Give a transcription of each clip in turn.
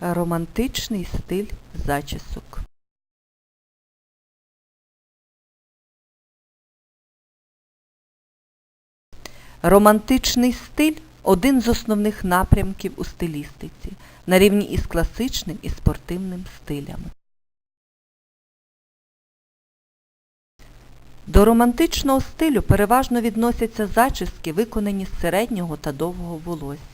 Романтичний стиль зачісок. Романтичний стиль один з основних напрямків у стилістиці, на рівні із класичним і спортивним стилями. До романтичного стилю переважно відносяться зачіски, виконані з середнього та довгого волосся.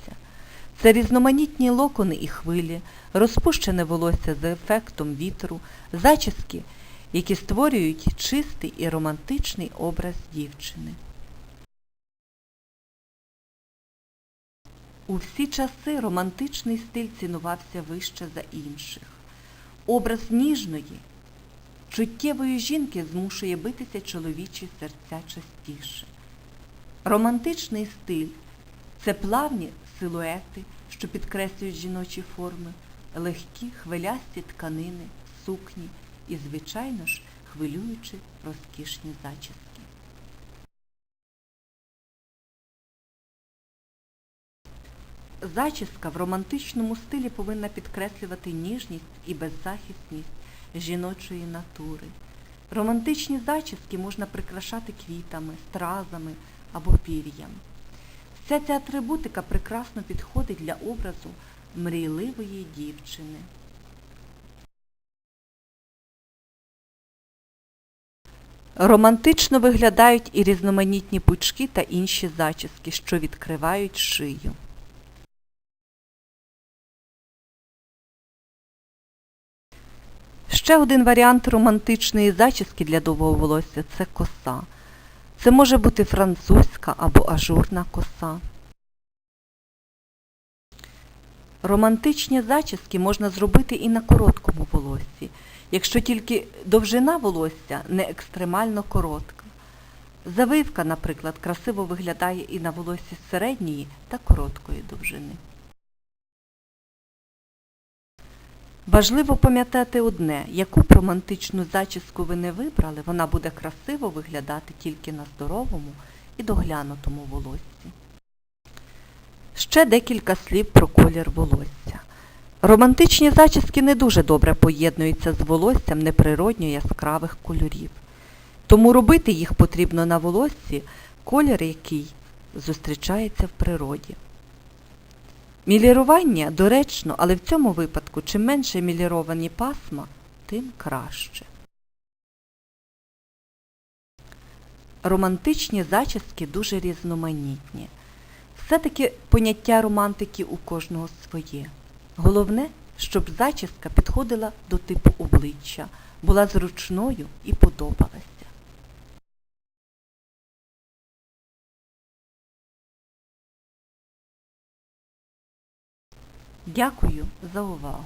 Це різноманітні локони і хвилі, розпущене волосся за ефектом вітру, зачіски, які створюють чистий і романтичний образ дівчини. У всі часи романтичний стиль цінувався вище за інших. Образ ніжної, чуттєвої жінки змушує битися чоловічі серця частіше. Романтичний стиль це плавні силуети, що підкреслюють жіночі форми, легкі хвилясті тканини, сукні і, звичайно ж, хвилюючі розкішні зачіски. Зачіска в романтичному стилі повинна підкреслювати ніжність і беззахисність жіночої натури. Романтичні зачіски можна прикрашати квітами, стразами або пір'ям. Вся ця атрибутика прекрасно підходить для образу мрійливої дівчини. Романтично виглядають і різноманітні пучки та інші зачіски, що відкривають шию. Ще один варіант романтичної зачіски для довгого волосся це коса. Це може бути французька або ажурна коса. Романтичні зачіски можна зробити і на короткому волоссі, якщо тільки довжина волосся не екстремально коротка. Завивка, наприклад, красиво виглядає і на волоссі середньої та короткої довжини. Важливо пам'ятати одне, яку б романтичну зачіску ви не вибрали, вона буде красиво виглядати тільки на здоровому і доглянутому волоссі. Ще декілька слів про колір волосся. Романтичні зачіски не дуже добре поєднуються з волоссям неприродньо яскравих кольорів. Тому робити їх потрібно на волоссі, колір який зустрічається в природі. Мілірування доречно, але в цьому випадку чим менше міліровані пасма, тим краще. Романтичні зачіски дуже різноманітні. Все-таки поняття романтики у кожного своє. Головне, щоб зачіска підходила до типу обличчя, була зручною і подобалася. Дякую за увагу.